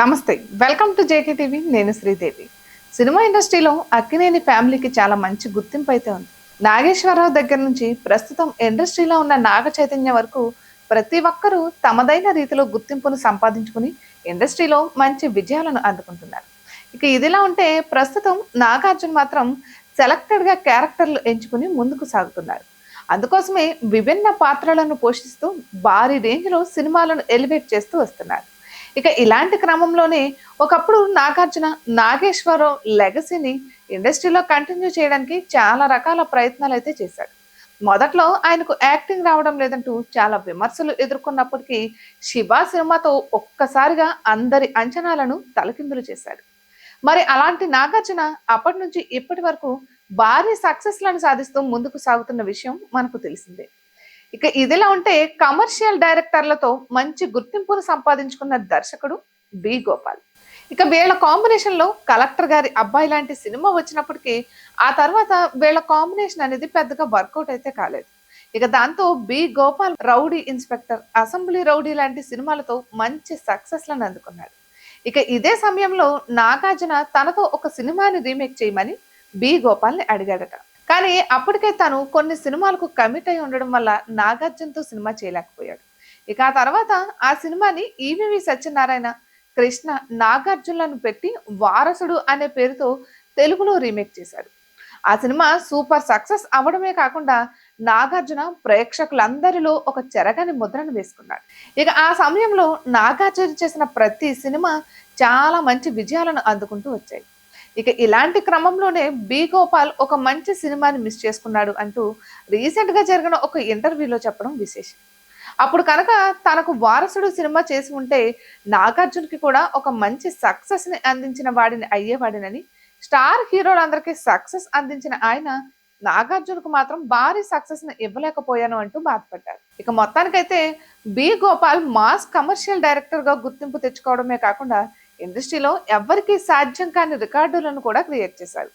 నమస్తే welcome to JK TV నేను Sridevi. Cinema ఇండస్ట్రీలో అక్కినేని ఫ్యామిలీకి చాలా మంచి గుర్తింపు అయితే ఉంది. నాగేశ్వరరావు దగ్గర నుంచి ప్రస్తుతం ఇండస్ట్రీలో ఉన్న నాగ చైతన్య వరకు ప్రతి ఒక్కరూ తమదైన రీతిలో గుర్తింపును సంపాదించుకుని ఇండస్ట్రీలో మంచి విజయాలను అందుకుంటున్నారు. ఇక ఇదిలా ఉంటే ప్రస్తుతం నాగార్జున మాత్రం సెలెక్టెడ్గా క్యారెక్టర్లు ఎంచుకుని ముందుకు సాగుతున్నారు. అందుకోసమే విభిన్న పాత్రలను పోషిస్తూ భారీ రేంజ్లో సినిమాలను ఎలివేట్ చేస్తూ వస్తున్నారు. ఇక ఇలాంటి క్రమంలోనే ఒకప్పుడు నాగార్జున నాగేశ్వరరావు లెగసీని ఇండస్ట్రీలో కంటిన్యూ చేయడానికి చాలా రకాల ప్రయత్నాలు అయితే చేశాడు. మొదట్లో ఆయనకు యాక్టింగ్ రావడం లేదంటూ చాలా విమర్శలు ఎదుర్కొన్నప్పటికీ శివ సినిమాతో ఒక్కసారిగా అందరి అంచనాలను తలకిందులు చేశాడు. మరి అలాంటి నాగార్జున అప్పటి నుంచి ఇప్పటి వరకు భారీ సక్సెస్లను సాధిస్తూ ముందుకు సాగుతున్న విషయం మనకు తెలిసిందే. ఇక ఇదిలా ఉంటే కమర్షియల్ డైరెక్టర్లతో మంచి గుర్తింపును సంపాదించుకున్న దర్శకుడు బి గోపాల్. ఇక వీళ్ళ కాంబినేషన్లో కలెక్టర్ గారి అబ్బాయి లాంటి సినిమా వచ్చినప్పటికీ ఆ తర్వాత వీళ్ళ కాంబినేషన్ అనేది పెద్దగా వర్కౌట్ అయితే కాలేదు. ఇక దాంతో B Gopal rowdy inspector assembly rowdy లాంటి సినిమాలతో మంచి సక్సెస్లను అందుకున్నాడు. ఇక ఇదే సమయంలో నాగార్జున తనతో ఒక సినిమాని రీమేక్ చేయమని బి గోపాల్ని అడిగాడట. కానీ అప్పటికే తను కొన్ని సినిమాలకు కమిట్ అయి ఉండడం వల్ల నాగార్జునతో సినిమా చేయలేకపోయాడు. ఇక ఆ తర్వాత ఆ సినిమాని ఈవివి సత్యనారాయణ కృష్ణ నాగార్జునలను పెట్టి వారసుడు అనే పేరుతో తెలుగులో రీమేక్ చేశాడు ఆ సినిమా సూపర్ సక్సెస్ అవడమే కాకుండా నాగార్జున ప్రేక్షకులందరిలో ఒక చెరగని ముద్రను వేసుకున్నాడు. ఇక ఆ సమయంలో నాగార్జున చేసిన ప్రతి సినిమా చాలా మంచి విజయాలను అందుకుంటూ వచ్చాయి. ఇక ఇలాంటి క్రమంలోనే బి గోపాల్ ఒక మంచి సినిమాని మిస్ చేసుకున్నాడు అంటూ రీసెంట్గా జరిగిన ఒక ఇంటర్వ్యూలో చెప్పడం విశేషం. అప్పుడు కనుక తనకు వారసుడు సినిమా చేసి ఉంటే నాగార్జునకి కూడా ఒక మంచి సక్సెస్ని అందించిన వాడిని అయ్యేవాడినని స్టార్ హీరోలందరికీ సక్సెస్ అందించిన ఆయన నాగార్జునకు మాత్రం భారీ సక్సెస్ని ఇవ్వలేకపోయాను అంటూ బాధపడ్డారు. ఇక మొత్తానికైతే బి గోపాల్ మాస్ కమర్షియల్ డైరెక్టర్గా గుర్తింపు తెచ్చుకోవడమే కాకుండా ఇండస్ట్రీలో ఎవ్వరికీ సాధ్యం కాని రికార్డులను కూడా క్రియేట్ చేశారు.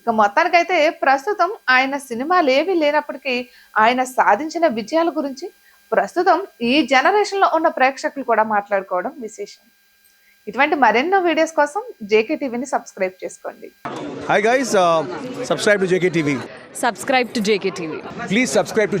ఇక మొత్తానికైతే ప్రస్తుతం ఆయన సినిమాలు ఏవి లేనప్పటికీ ఆయన సాధించిన విజయాల గురించి ప్రస్తుతం ఈ జనరేషన్లో ఉన్న ప్రేక్షకులు కూడా మాట్లాడుకోవడం విశేషం. ఇటువంటి మరెన్నో వీడియోస్ కోసం జేకే టీవీని సబ్స్క్రైబ్ చేసుకోండి. Hi guys, uh, subscribe to JKTV. Subscribe to JK TV Please subscribe to